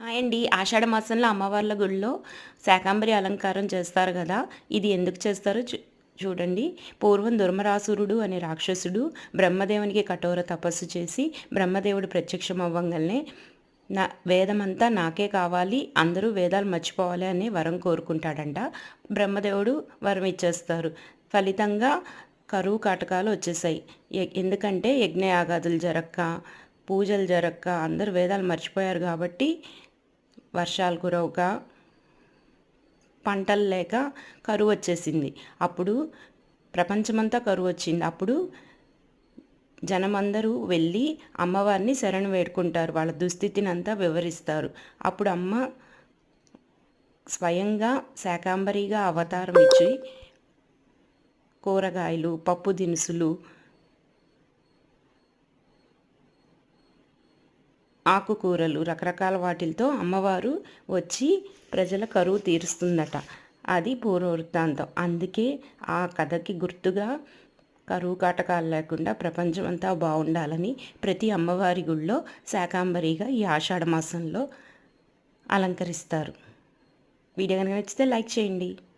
Hi అండి. ఆషాఢ మాసంలో అమ్మవార్ల గుడిలో శాకాంబరి అలంకారం చేస్తారు కదా. ఇది ఎందుకు చేస్తారు? చూ చూడండి. పూర్వం దుర్మరాసురుడు అనే రాక్షసుడు బ్రహ్మదేవునికి కఠోర తపస్సు చేసి బ్రహ్మదేవుడు ప్రత్యక్షం అవ్వంగానే నా వేదమంతా నాకే కావాలి అందరూ వేదాలు మర్చిపోవాలి అనే వరం కోరుకుంటాడంట. బ్రహ్మదేవుడు వరం ఇచ్చేస్తారు. ఫలితంగా కరువు కాటకాలు వచ్చేసాయి. ఎందుకంటే యజ్ఞయాగాదులు జరక్క పూజలు జరక్క అందరూ వేదాలు మర్చిపోయారు కాబట్టి వర్షాలు కురవక పంటలు లేక కరువు వచ్చేసింది. అప్పుడు ప్రపంచమంతా కరువు వచ్చింది. అప్పుడు జనమందరూ వెళ్ళి అమ్మవారిని శరణు వేడుకుంటారు. వాళ్ళ దుస్థితిని అంతా వివరిస్తారు. అప్పుడు అమ్మ స్వయంగా శాకాంబరిగా అవతారం ఇచ్చి కూరగాయలు పప్పు దినుసులు ఆకుకూరలు రకరకాల వాటిలతో అమ్మవారు వచ్చి ప్రజల కరువు తీరుస్తుందట. అది పూర్వవృత్తాంతం. అందుకే ఆ కథకి గుర్తుగా కరువు కాటకాలు లేకుండా ప్రపంచం అంతా బాగుండాలని ప్రతి అమ్మవారి గుళ్ళో శాకాంబరిగా ఈ ఆషాఢ మాసంలో అలంకరిస్తారు. వీడియో కనుక నచ్చితే లైక్ చేయండి.